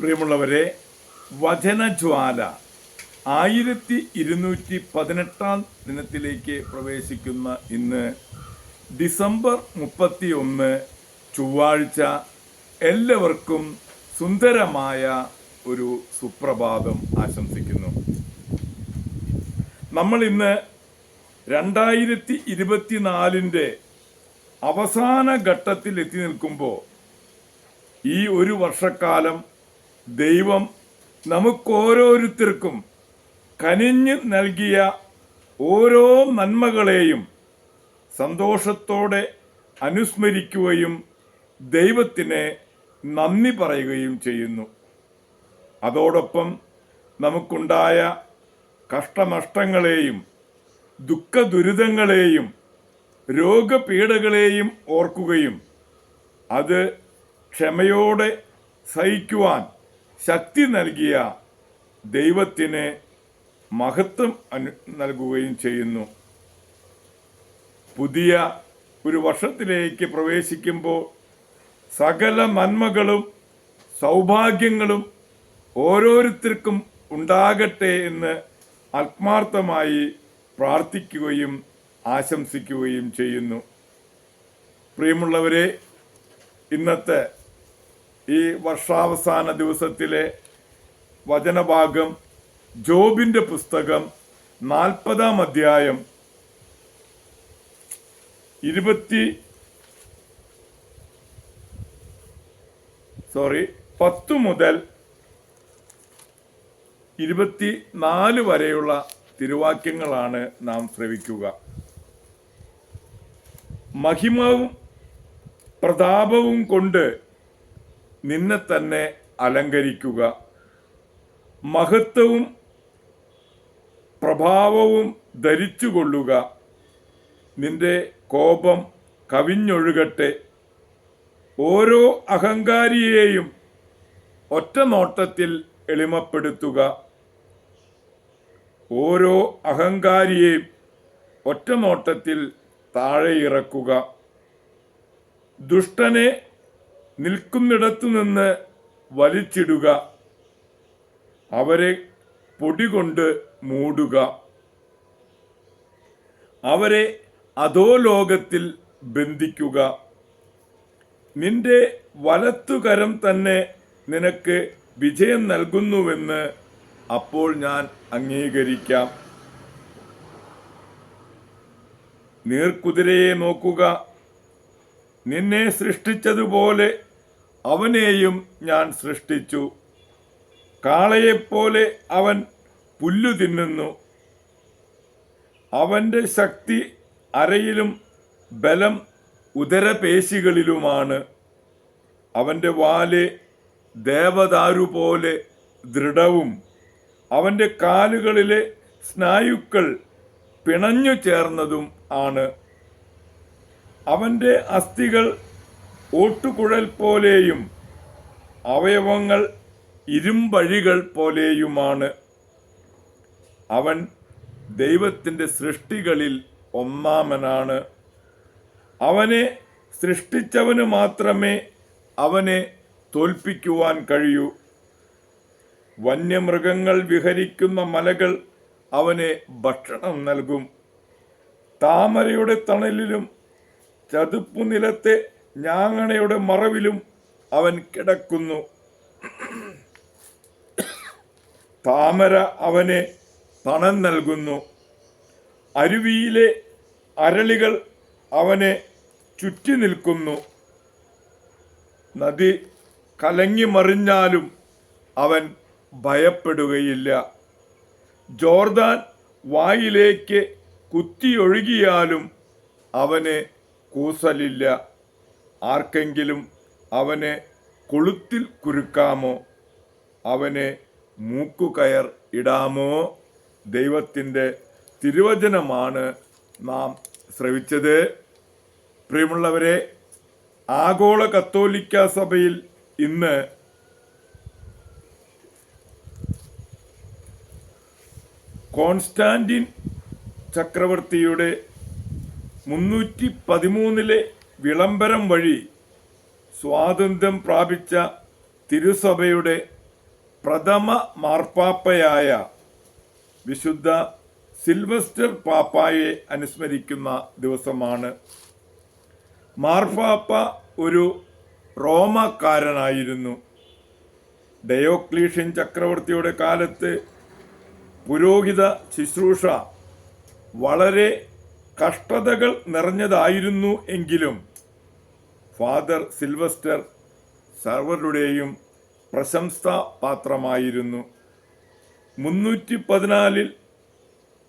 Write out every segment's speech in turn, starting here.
പ്രിയമുള്ളവരെ വചനജ്വാല ആയിരത്തി ഇരുന്നൂറ്റി പതിനെട്ടാം ദിനത്തിലേക്ക് പ്രവേശിക്കുന്ന ഇന്ന് ഡിസംബർ മുപ്പത്തി ഒന്ന് ചൊവ്വാഴ്ച എല്ലാവർക്കും സുന്ദരമായ ഒരു സുപ്രഭാതം ആശംസിക്കുന്നു. നമ്മൾ ഇന്ന് രണ്ടായിരത്തി ഇരുപത്തിനാലിന്റെ അവസാന ഘട്ടത്തിൽ എത്തി നിൽക്കുമ്പോൾ ഈ ഒരു വർഷക്കാലം ദൈവം നമുക്കോരോരുത്തർക്കും കനിഞ്ഞ് നൽകിയ ഓരോ നന്മകളെയും സന്തോഷത്തോടെ അനുസ്മരിക്കുകയും ദൈവത്തിന് നന്ദി പറയുകയും ചെയ്യുന്നു. അതോടൊപ്പം നമുക്കുണ്ടായ കഷ്ടനഷ്ടങ്ങളെയും ദുഃഖദുരിതങ്ങളെയും രോഗപീഠകളെയും ഓർക്കുകയും അത് ക്ഷമയോടെ സഹിക്കുവാൻ ശക്തി നൽകിയ ദൈവത്തിന് മഹത്വം അനു നൽകുകയും ചെയ്യുന്നു. പുതിയ ഒരു വർഷത്തിലേക്ക് പ്രവേശിക്കുമ്പോൾ സകല നന്മകളും സൗഭാഗ്യങ്ങളും ഓരോരുത്തർക്കും ഉണ്ടാകട്ടെ എന്ന് ആത്മാർത്ഥമായി പ്രാർത്ഥിക്കുകയും ആശംസിക്കുകയും ചെയ്യുന്നു. പ്രിയമുള്ളവരെ ഇന്നത്തെ ഈ വർഷാവസാന ദിവസത്തിലെ വചനഭാഗം ജോബിന്റെ പുസ്തകം നാൽപ്പതാം അധ്യായം ഇരുപത്തി സോറി പത്ത് മുതൽ ഇരുപത്തി നാല് വരെയുള്ള തിരുവാക്യങ്ങളാണ് നാം ശ്രവിക്കുക. മഹിമവും പ്രതാപവും കൊണ്ട് നിന്നെ തന്നെ അലങ്കരിക്കുക. മഹത്വവും പ്രഭാവവും ധരിച്ചുകൊള്ളുക. നിന്റെ കോപം കവിഞ്ഞൊഴുകട്ടെ. ഓരോ അഹങ്കാരിയെയും ഒറ്റ നോട്ടത്തിൽ എളിമപ്പെടുത്തുക. ഓരോ അഹങ്കാരിയെയും ഒറ്റ നോട്ടത്തിൽ താഴെ ഇറക്കുക ദുഷ്ടനെ നിൽക്കുന്നിടത്തു നിന്ന് വലിച്ചിടുക. അവരെ പൊടി കൊണ്ട് മൂടുക. അവരെ അധോലോകത്തിൽ ബന്ധിക്കുക. നിന്റെ വലത്തുകരം തന്നെ നിനക്ക് വിജയം നൽകുന്നുവെന്ന് അപ്പോൾ ഞാൻ അംഗീകരിക്കാം. നീർക്കുതിരയെ നോക്കുക. നിന്നെ സൃഷ്ടിച്ചതുപോലെ അവനെയും ഞാൻ സൃഷ്ടിച്ചു. കാളയെപ്പോലെ അവൻ പുല്ലു തിന്നുന്നു. അവന്റെ ശക്തി അരയിലും ബലം ഉദരപേശികളിലുമാണ്. അവന്റെ വാൽ ദേവദാരു പോലെ ദൃഢവും. അവന്റെ കാലുകളിലെ സ്നായുക്കൾ പിണഞ്ഞു ചേർന്നതും ആണ്. അവന്റെ അസ്ഥികൾ ഓട്ടുകുഴൽ പോലെയും അവയവങ്ങൾ ഇരുമ്പഴികൾ പോലെയുമാണ്. അവൻ ദൈവത്തിന്റെ സൃഷ്ടികളിൽ ഒന്നാമനാണ്. അവനെ സൃഷ്ടിച്ചവന് മാത്രമേ അവനെ തോൽപ്പിക്കുവാൻ കഴിയൂ. വന്യമൃഗങ്ങൾ വിഹരിക്കുന്ന മലകൾ അവനെ ഭക്ഷണം നൽകും. താമരയുടെ തണലിലും ചതുപ്പു നിലത്തെ ഞാങ്ങണയുടെ മറവിലും അവൻ കിടക്കുന്നു. താമര അവനെ തണം നൽകുന്നു. അരുവിയിലെ അരളികൾ അവനെ ചുറ്റി നിൽക്കുന്നു. നദി കലങ്ങി മറിഞ്ഞാലും അവൻ ഭയപ്പെടുകയില്ല. ജോർദാൻ വായിലേക്ക് കുത്തിയൊഴുകിയാലും അവന് കൂസലില്ല. ആർക്കെങ്കിലും അവനെ കൊളുത്തിൽ കുരുക്കാമോ? അവനെ മൂക്കുകയർ ഇടാമോ? ദൈവത്തിന്റെ തിരുവചനമാണ് നാം ശ്രവിച്ചത്. പ്രിയമുള്ളവരെ ആഗോള കത്തോലിക്ക സഭയിൽ ഇന്ന് കോൺസ്റ്റാന്റിൻ ചക്രവർത്തിയുടെ മുന്നൂറ്റി പതിമൂന്നിലെ വിളംബരം വഴി സ്വാതന്ത്ര്യം പ്രാപിച്ച തിരുസഭയുടെ പ്രഥമ മാർപ്പാപ്പയായ വിശുദ്ധ സിൽവസ്റ്റർ പാപ്പായെ അനുസ്മരിക്കുന്ന ദിവസമാണ്. മാർപ്പാപ്പ ഒരു റോമക്കാരനായിരുന്നു. ഡയോക്ലീഷ്യൻ ചക്രവർത്തിയുടെ കാലത്ത് പുരോഹിത ശുശ്രൂഷ വളരെ കഷ്ടതകൾ നിറഞ്ഞതായിരുന്നു എങ്കിലും ഫാദർ സിൽവസ്റ്റർ സർവരുടെയും പ്രശംസാ പാത്രമായിരുന്നു. മുന്നൂറ്റി പതിനാലിൽ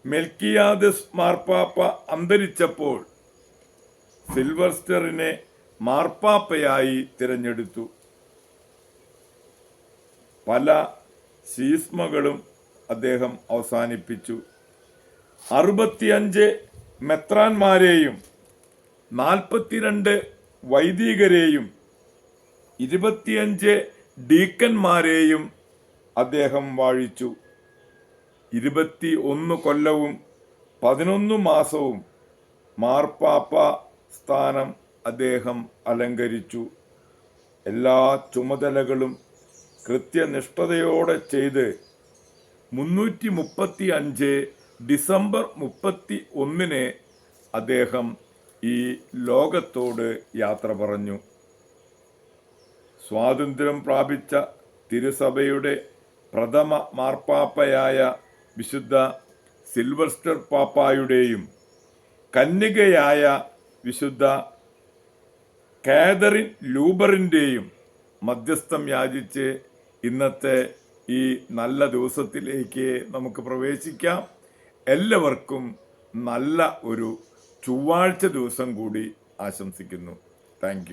മെൽക്കിയാദസ് മാർപ്പാപ്പ അന്തരിച്ചപ്പോൾ സിൽവർസ്റ്ററിനെ മാർപ്പാപ്പയായി തിരഞ്ഞെടുത്തു. പല ശീസ്മകളും അദ്ദേഹം അവസാനിപ്പിച്ചു. അറുപത്തിയഞ്ച് മെത്രാന്മാരെയും നാൽപ്പത്തിരണ്ട് വൈദികരെയും ഇരുപത്തിയഞ്ച് ഡീക്കന്മാരെയും അദ്ദേഹം വാഴിച്ചു. ഇരുപത്തി ഒന്ന് കൊല്ലവും പതിനൊന്ന് മാസവും മാർപ്പാപ്പ സ്ഥാനം അദ്ദേഹം അലങ്കരിച്ചു. എല്ലാ ചുമതലകളും കൃത്യനിഷ്ഠതയോടെ ചെയ്ത് മുന്നൂറ്റി മുപ്പത്തി അഞ്ച് ഡിസംബർ മുപ്പത്തി ഒന്നിന് അദ്ദേഹം ഈ ലോകത്തോട് യാത്ര പറഞ്ഞു. സ്വാതന്ത്ര്യം പ്രാപിച്ച തിരുസഭയുടെ പ്രഥമ മാർപ്പാപ്പയായ വിശുദ്ധ സിൽവർസ്റ്റർ പാപ്പായുടെയും കന്യകയായ വിശുദ്ധ കാതറിൻ ലൂബറിന്റെയും മധ്യസ്ഥം യാചിച്ച് ഇന്നത്തെ ഈ നല്ല ദിവസത്തിലേക്ക് നമുക്ക് പ്രവേശിക്കാം. എല്ലാവർക്കും നല്ല ഒരു ചൊവ്വാഴ്ച ദിവസം കൂടി ആശംസിക്കുന്നു. താങ്ക്